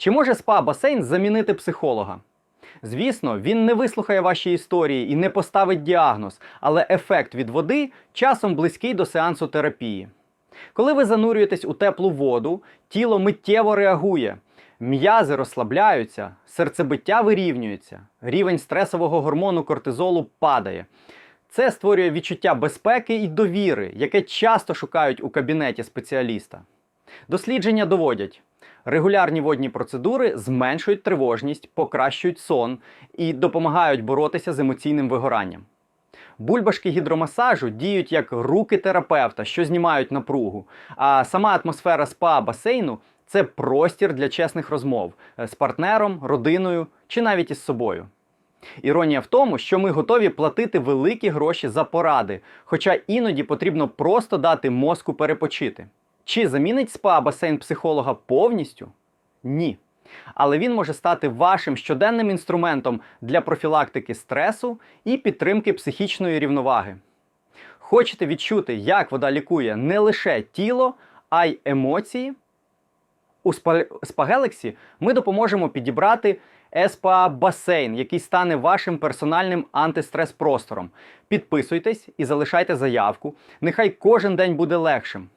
Чи може спа-басейн замінити психолога? Звісно, він не вислухає ваші історії і не поставить діагноз, але ефект від води часом близький до сеансу терапії. Коли ви занурюєтесь у теплу воду, тіло миттєво реагує, м'язи розслабляються, серцебиття вирівнюється, рівень стресового гормону кортизолу падає. Це створює відчуття безпеки і довіри, яке часто шукають у кабінеті спеціаліста. Дослідження доводять, регулярні водні процедури зменшують тривожність, покращують сон і допомагають боротися з емоційним вигоранням. Бульбашки гідромасажу діють як руки терапевта, що знімають напругу. А сама атмосфера спа басейну це простір для чесних розмов з партнером, родиною чи навіть із собою. Іронія в тому, що ми готові платити великі гроші за поради, хоча іноді потрібно просто дати мозку перепочити. Чи замінить спа басейн психолога повністю? Ні. Але він може стати вашим щоденним інструментом для профілактики стресу і підтримки психічної рівноваги. Хочете відчути, як вода лікує не лише тіло, а й емоції? У Spagalaxy ми допоможемо підібрати СПА басейн, який стане вашим персональним антистрес-простором. Підписуйтесь і залишайте заявку. Нехай кожен день буде легшим.